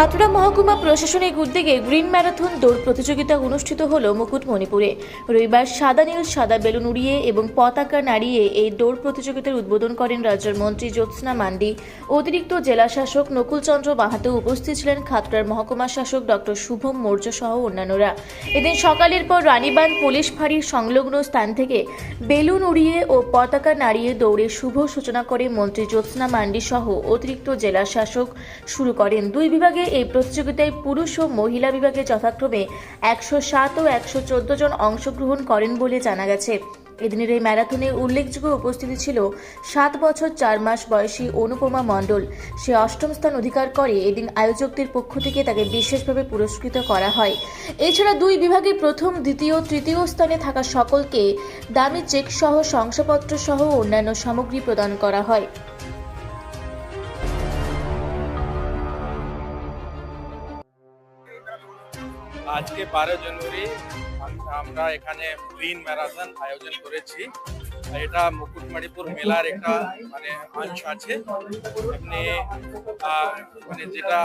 খাতড়া মহকুমা প্রশাসনিক উদ্যোগে গ্রিন ম্যারাথন দৌড় প্রতিযোগিতা অনুষ্ঠিত হল মুকুটমণিপুরে। রবিবার সাদা নীল, সাদা বেলুন উড়িয়ে এবং পতাকা নাড়িয়ে এই দৌড় প্রতিযোগিতার উদ্বোধন করেন রাজ্যের মন্ত্রী জ্যোৎস্না মান্ডি। অতিরিক্ত জেলা শাসক নকুলচন্দ্র মাহাতো উপস্থিত ছিলেন খাতড়ার মহকুমা শাসক ডক্টর শুভম মৌর্য সহ অন্যান্যরা। এদিন সকালের পর রানীবাঁধ পুলিশ ফাঁড়ির সংলগ্ন স্থান থেকে বেলুন উড়িয়ে ও পতাকা নাড়িয়ে দৌড়ের শুভ সূচনা করে মন্ত্রী জ্যোৎস্না মান্ডি সহ অতিরিক্ত জেলা শাসক শুরু করেন। দুই বিভাগে এই প্রতিযোগিতায় পুরুষ ও মহিলা বিভাগে যথাক্রমে একশো সাত ও একশো চোদ্দ জন অংশগ্রহণ করেন বলে জানা গেছে। এদিনের এই ম্যারাথনে উল্লেখযোগ্য উপস্থিতি ছিল সাত বছর চার মাস বয়সী অনুপমা মণ্ডল। সে অষ্টম স্থান অধিকার করে এদিন আয়োজকদের পক্ষ থেকে তাকে বিশেষভাবে পুরস্কৃত করা হয়। এছাড়া দুই বিভাগে প্রথম, দ্বিতীয়, তৃতীয় স্থানে থাকা সকলকে দামি চেক সহ শংসাপত্র সহ অন্যান্য সামগ্রী প্রদান করা হয়। আজকে বারো জানুয়ারি, আমরা এখানে গ্রিন ম্যারাথন আয়োজন করেছি। এটা মুকুটমণিপুর মেলার একটা মানে অংশ আছে। এমনি মানে যেটা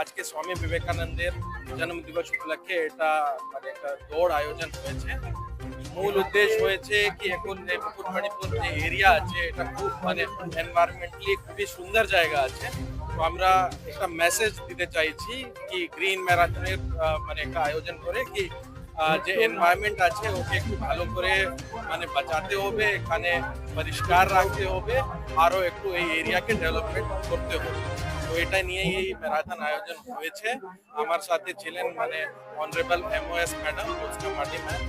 আজকে স্বামী বিবেকানন্দের জন্মদিবস উপলক্ষে এটা মানে একটা দৌড় আয়োজন হয়েছে। মূল উদ্দেশ্য হয়েছে কি, এখন মুকুটমণিপুর যে এরিয়া আছে, এটা খুব মানে এনভায়রনমেন্টালি খুবই সুন্দর জায়গা আছে। তো আমরা একটা মেসেজ দিতে চাইছি কি গ্রিন ম্যারাথনের মানে একটা আয়োজন করে কি আহ, যে এনভায়রনমেন্ট আছে ওকে একটু ভালো করে মানে বাঁচাতে হবে এখানে পরিষ্কার রাখতে হবে আরও একটু এই এরিয়াকে ডেভেলপমেন্ট করতে হবে তো এটা নিয়ে এই ম্যারাথন আয়োজন হয়েছে আমার সাথে ছিলেন মানে অনারেবল এমওএস ম্যাডাম জ্যোৎস্না মাটি ম্যাম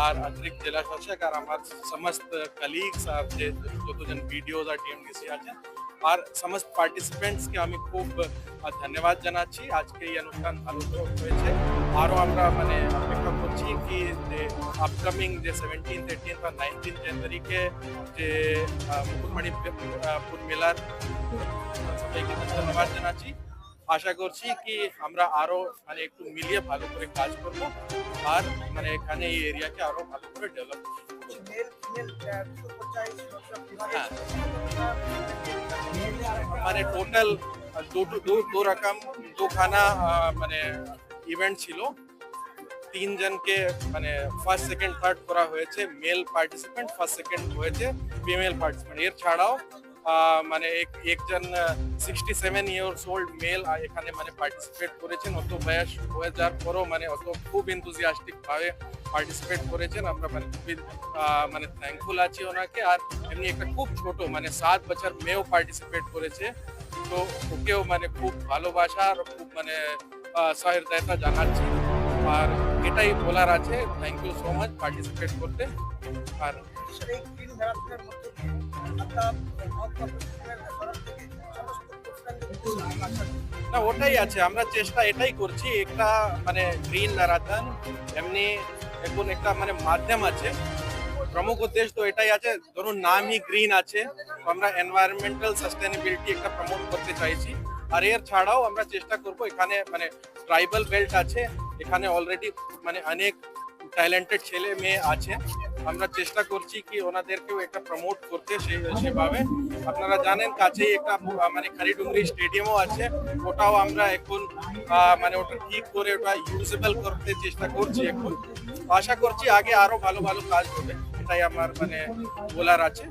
আর অতিরিক্ত জেলা শাসক আর আমার সমস্ত কলিগস আর যে যতজন ভিডিওস আর টিএমডিসি আছেন আর সমস্ত পার্টিসিপেন্টসকে আমি খুব আহ, ধন্যবাদ জানাচ্ছি আজকে এই অনুষ্ঠান ভালো করে হয়েছে আরও আমরা মানে অপেক্ষা করছি কি যে আপকামিং যে সেভেন্টিন্থ এইটিন্থ আর নাইনটিন্থ জানুয়ারিকে যে আহ, মুকুটমণিপুর মেলার সবাইকে ধন্যবাদ জানাচ্ছি আশা করছি কি আমরা আরও মানে একটু মিলিয়ে ভালো করে কাজ করব আর মানে এখানে এই এরিয়াকে আরও ভালো করে ডেভেলপ হ্যাঁ। মানে টোটাল দু দু রকম দুখানা মানে ইভেন্ট ছিল। তিনজনকে মানে ফার্স্ট সেকেন্ড থার্ড করা হয়েছে। মেল পার্টিসিপেন্ট ফার্স্ট সেকেন্ড হয়েছে। ফিমেল পার্টিসিপেন্ট এর ছাড়াও মানে এক একজন sixty seven years old male এখানে মানে পার্টিসিপেট করেছেন। অত বয়স হয়ে যাওয়ার পরও মানে অত খুব এনথুজিয়াস্টিক ভাবে পার্টিসিপেট করেছেন। আমরা মানে খুবই আহ, মানে থ্যাঙ্কফুল আছি ওনাকে। আর এমনি একটা খুব ছোট মানে সাত বছর মেয়েও পার্টিসিপেট করেছে। তো ওকেও মানে খুব ভালোবাসা আর খুব মানে আহ, সহৃদয়তা জানাচ্ছি। আর এটাই বলার আছে। Thank you so much participate করতে আর না, ওটাই আছে। আমরা চেষ্টা এটাই করছি। একটা মানে গ্রিন ম্যারাথন এমনি এখন একটা মানে মাধ্যম আছে। প্রমুখ উদ্দেশ্য তো এটাই আছে। ধরুন, নামই গ্রিন আছে। তো আমরা এনভায়রনমেন্টাল সাস্টেনেবিলিটি একটা প্রমোট করতে চাইছি। আর এর ছাড়াও আমরা চেষ্টা করব এখানে মানে ট্রাইবাল বেল্ট আছে। এখানে অলরেডি মানে অনেক ট্যালেন্টেড ছেলে মেয়ে আছে। আমরা চেষ্টা করছি কি ওনাদেরকেও একটা প্রমোট করতে সেভাবে। আপনারা জানেন কাছেই একটা মানে খারিডুঙ্গরি স্টেডিয়ামও আছে। ওটাও আমরা এখন মানে ওটা ঠিক করে ওটা ইউজেবল করতে চেষ্টা করছি এখন। আশা করছি আগে আরও ভালো ভালো কাজ হবে, এটাই আমার মানে বলার আছে।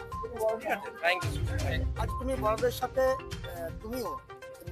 ঠিক আছে? থ্যাংক ইউ আজ তুমি বড়দের সাথে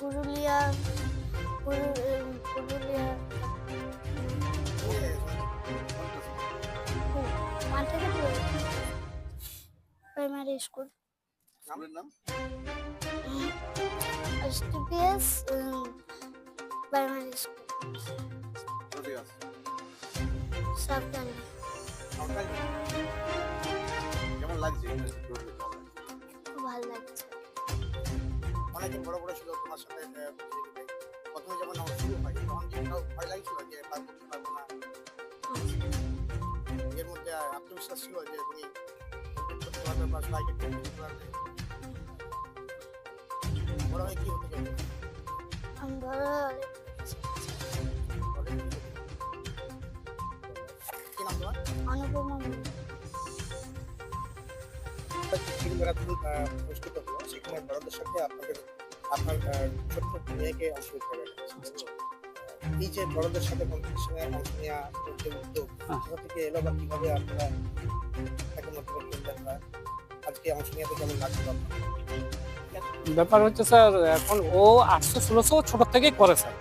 পুরুলিয়া পুরু- পুরুলিয়া। প্রাইমারি স্কুল স্কুলের নাম? এসটিপিএস প্রাইমারি স্কুল সাবধানে কেমন লাগছে? ভালো লাগছে। অনেকদিন বড় বড় ছিল তোমার সাথে প্রথমে যখন আমার শুরু হয় তখন কি একটাও ভয় লাগছিল যে পার করতে পারব না। এর মধ্যে আত্মবিশ্বাস ছিল যে তুমি করতে পারবে বা সবাইকে করতে পারবে। বড় হয়ে কি হতে চাইবে আমি বড় হলে বড় কি হতে চাইবে? কি নাম তোমার? অনুপমা। অনুষ্ঠিত সাথে আপনাদের আপনার ছোট্ট মেয়েকে অংশ নিতে হবে এই যে বড়দের সাথে কম্পিটিশনে অংশ নেওয়া উদ্যোগ কোথা থেকে এলো বা কীভাবে আপনারা তাকে মোটিভেট করলেন বা আজকে অংশ নেওয়াতে কেমন ব্যাপার হচ্ছে স্যার এখন ও আটশো ষোলোশো ছোট থেকেই করে স্যার।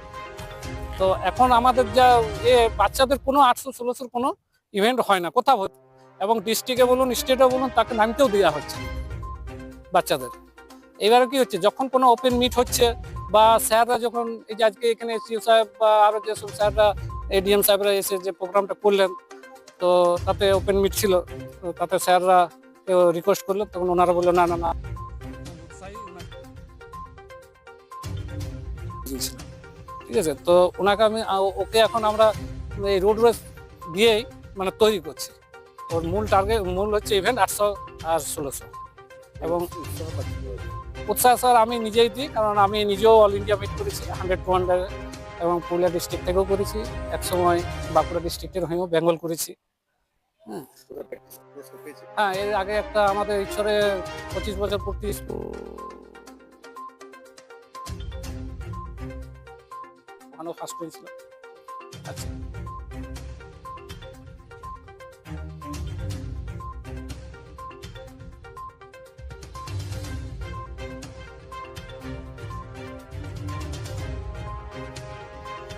তো এখন আমাদের যা এ বাচ্চাদের কোনো আটশো ষোলোশোর কোনো ইভেন্ট হয় না কোথাও এবং ডিস্ট্রিক্টে বলুন স্টেটে বলুন তাকে নামতেও দেওয়া হচ্ছে বাচ্চাদের। এবারে কি হচ্ছে? যখন কোনো ওপেন মিট হচ্ছে বা স্যাররা যখন এই যে আজকে এখানে সিও সাহেব বা আরও যেসব স্যাররা এডিএম সাহেবরা এসে যে প্রোগ্রামটা করলেন, তো তাতে ওপেন মিট ছিল। তো তাতে স্যাররা রিকোয়েস্ট করলেন তখন ওনারা বলল, না না না। ঠিক আছে? তো ওনাকে আমি ওকে এখন আমরা এই রোড রেস দিয়েই মানে তৈরি করছি। ওর মূল টার্গেট মূল হচ্ছে ইভেন্ট আটশো আর ষোলোশো। এবং উৎসাহ স্যার, আমি নিজেই দিই, কারণ আমি নিজেও অল ইন্ডিয়া মিট করেছি হান্ড্রেড টু হান্ড্রেড এবং পুরুলিয়া ডিস্ট্রিক্ট থেকেও করেছি। একসময় বাঁকুড়া ডিস্ট্রিক্টের হয়েও বেঙ্গল করেছি। পেয়েছে? হ্যাঁ এর আগে একটা আমাদের ঈশ্বরে পঁচিশ বছর পূর্তি ওখানেও ফার্স্ট হয়েছিল। আচ্ছা।